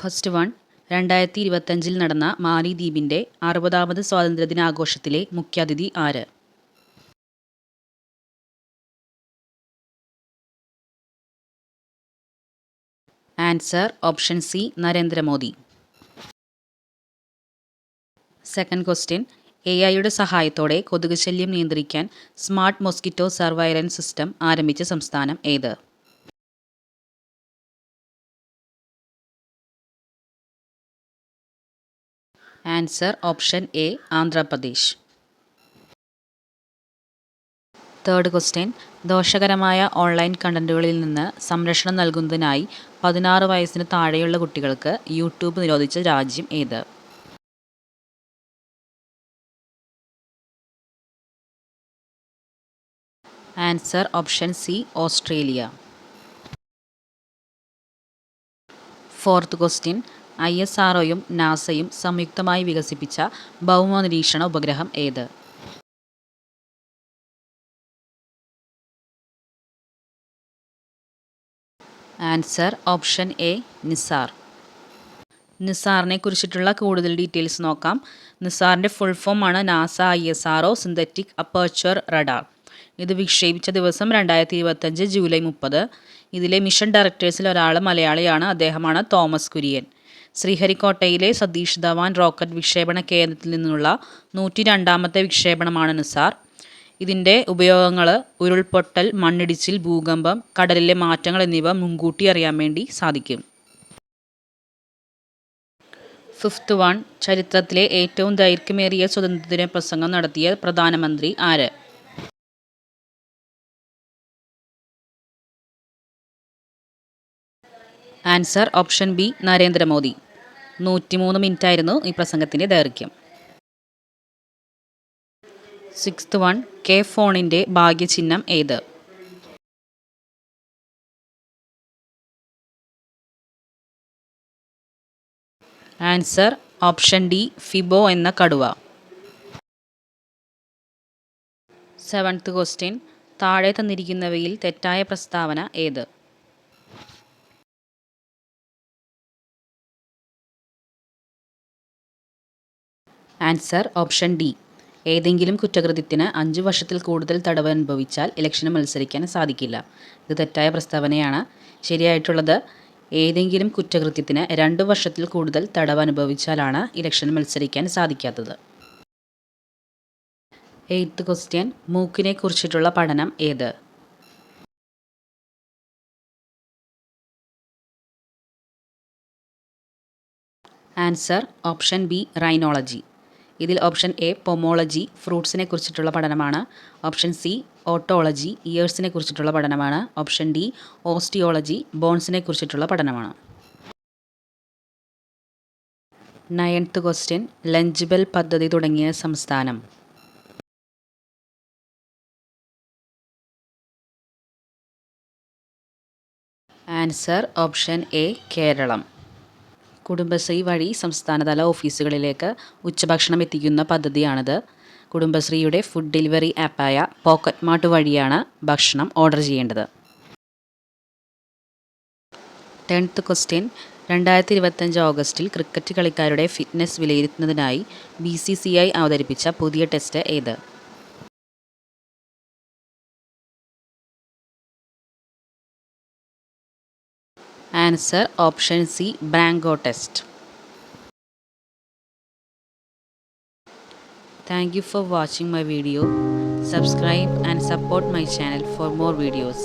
First one രണ്ടായിരത്തി ഇരുപത്തഞ്ചിൽ നടന്ന മാലിദ്വീപിന്റെ അറുപതാമത് സ്വാതന്ത്ര്യദിനാഘോഷത്തിലെ മുഖ്യാതിഥി ആര്? Answer option C Narendra Modi. Second question A ഐയുടെ സഹായത്തോടെ കൊതുക് ശല്യം നിയന്ത്രിക്കാൻ സ്മാർട്ട് മോസ്കിറ്റോ സർവൈലൻസ് സിസ്റ്റം ആരംഭിച്ച സംസ്ഥാനം ഏത്? Answer option A Andhra Pradesh. Third question ദോഷകരമായ ഓൺലൈൻ കണ്ടന്റുകളിൽ നിന്ന് സംരക്ഷണം നൽകുന്നതിനായി പതിനാറ് വയസ്സിന് താഴെയുള്ള കുട്ടികൾക്ക് യൂട്യൂബ് നിരോധിച്ച രാജ്യം ഏത്? Answer option C Australia. Fourth question I S R നാസയും സംയുക്തമായി വികസിപ്പിച്ച ഭൗമ നിരീക്ഷണ ഉപഗ്രഹം ഏത്? Answer option A NISAR. നിസാറിനെ കുറിച്ചിട്ടുള്ള കൂടുതൽ ഡീറ്റെയിൽസ് നോക്കാം. നിസാറിന്റെ ഫുൾ ഫോം ആണ് NASA I S R synthetic aperture radar. ഇത് വിക്ഷേപിച്ച ദിവസം രണ്ടായിരത്തി ഇരുപത്തഞ്ച് ജൂലൈ മുപ്പത്. ഇതിലെ മിഷൻ ഡയറക്ടേഴ്സിൽ ഒരാൾ മലയാളിയാണ് അദ്ദേഹമാണ് തോമസ് കുര്യൻ. ശ്രീഹരിക്കോട്ടയിലെ സതീഷ് ധവാൻ റോക്കറ്റ് വിക്ഷേപണ കേന്ദ്രത്തിൽ നിന്നുള്ള നൂറ്റി രണ്ടാമത്തെ വിക്ഷേപണമാണ് നിസാർ. ഇതിന്റെ ഉപയോഗങ്ങൾ ഉരുൾപൊട്ടൽ മണ്ണിടിച്ചിൽ ഭൂകമ്പം കടലിലെ മാറ്റങ്ങൾ എന്നിവ മുൻകൂട്ടി അറിയാൻ വേണ്ടി സാധിക്കും. ഫിഫ്ത്ത് വൺ ചരിത്രത്തിലെ ഏറ്റവും ദൈർഘ്യമേറിയ സ്വതന്ത്രദിന പ്രസംഗം നടത്തിയ പ്രധാനമന്ത്രി ആര്? Answer option B Narendra Modi. നൂറ്റിമൂന്ന് മിനിറ്റായിരുന്നു ഈ പ്രസംഗത്തിന്റെ ദൈർഘ്യം. സിക്സ്ത് വൺ കെ ഫോണിന്റെ ഭാഗ്യചിഹ്നം ഏത്? ആൻസർ ഓപ്ഷൻ ഡി ഫിബോ എന്ന കടുവ. സെവൻത്ത് ക്വസ്റ്റ്യൻ താഴെ തന്നിരിക്കുന്നവയിൽ തെറ്റായ പ്രസ്താവന ഏത്? Answer option D. ഏതെങ്കിലും കുറ്റകൃത്യത്തിന് അഞ്ച് വർഷത്തിൽ കൂടുതൽ തടവ് അനുഭവിച്ചാൽ ഇലക്ഷന് മത്സരിക്കാൻ സാധിക്കില്ല. ഇത് തെറ്റായ പ്രസ്താവനയാണ്. ശരിയായിട്ടുള്ളത് ഏതെങ്കിലും കുറ്റകൃത്യത്തിന് രണ്ട് വർഷത്തിൽ കൂടുതൽ തടവ് അനുഭവിച്ചാലാണ് ഇലക്ഷന് മത്സരിക്കാൻ സാധിക്കാത്തത്. എയ്ത്ത് ക്വസ്റ്റ്യൻ മൂക്കിനെ കുറിച്ചിട്ടുള്ള പഠനം ഏത്? Answer option B rhinology. ഇതിൽ ഓപ്ഷൻ എ പൊമോളജി ഫ്രൂട്ട്സിനെ കുറിച്ചിട്ടുള്ള പഠനമാണ്. ഓപ്ഷൻ സി ഓട്ടോളജി ഇയേഴ്സിനെ കുറിച്ചിട്ടുള്ള പഠനമാണ്. ഓപ്ഷൻ ഡി ഓസ്റ്റിയോളജി ബോൺസിനെ കുറിച്ചിട്ടുള്ള പഠനമാണ്. നയൻത്ത് ക്വസ്റ്റ്യൻ ലഞ്ച് ബെൽ പദ്ധതി തുടങ്ങിയ സംസ്ഥാനം. Answer option A Keralam. Kudumbashree വഴി സംസ്ഥാനതല ഓഫീസുകളിലേക്ക് ഉച്ചഭക്ഷണം എത്തിക്കുന്ന പദ്ധതിയാണിത്. കുടുംബശ്രീയുടെ ഫുഡ് ഡെലിവറി ആപ്പായ പോക്കറ്റ് മാർട്ട് വഴിയാണ് ഭക്ഷണം ഓർഡർ ചെയ്യേണ്ടത്. ടെൻത്ത് ക്വസ്റ്റ്യൻ രണ്ടായിരത്തി ഇരുപത്തഞ്ച് ഓഗസ്റ്റിൽ ക്രിക്കറ്റ് കളിക്കാരുടെ ഫിറ്റ്നസ് വിലയിരുത്തുന്നതിനായി ബി സി സി ഐ അവതരിപ്പിച്ച പുതിയ ടെസ്റ്റ് ഏത്? Answer option C bronco test Thank you for watching my video. Subscribe and support my channel for more videos.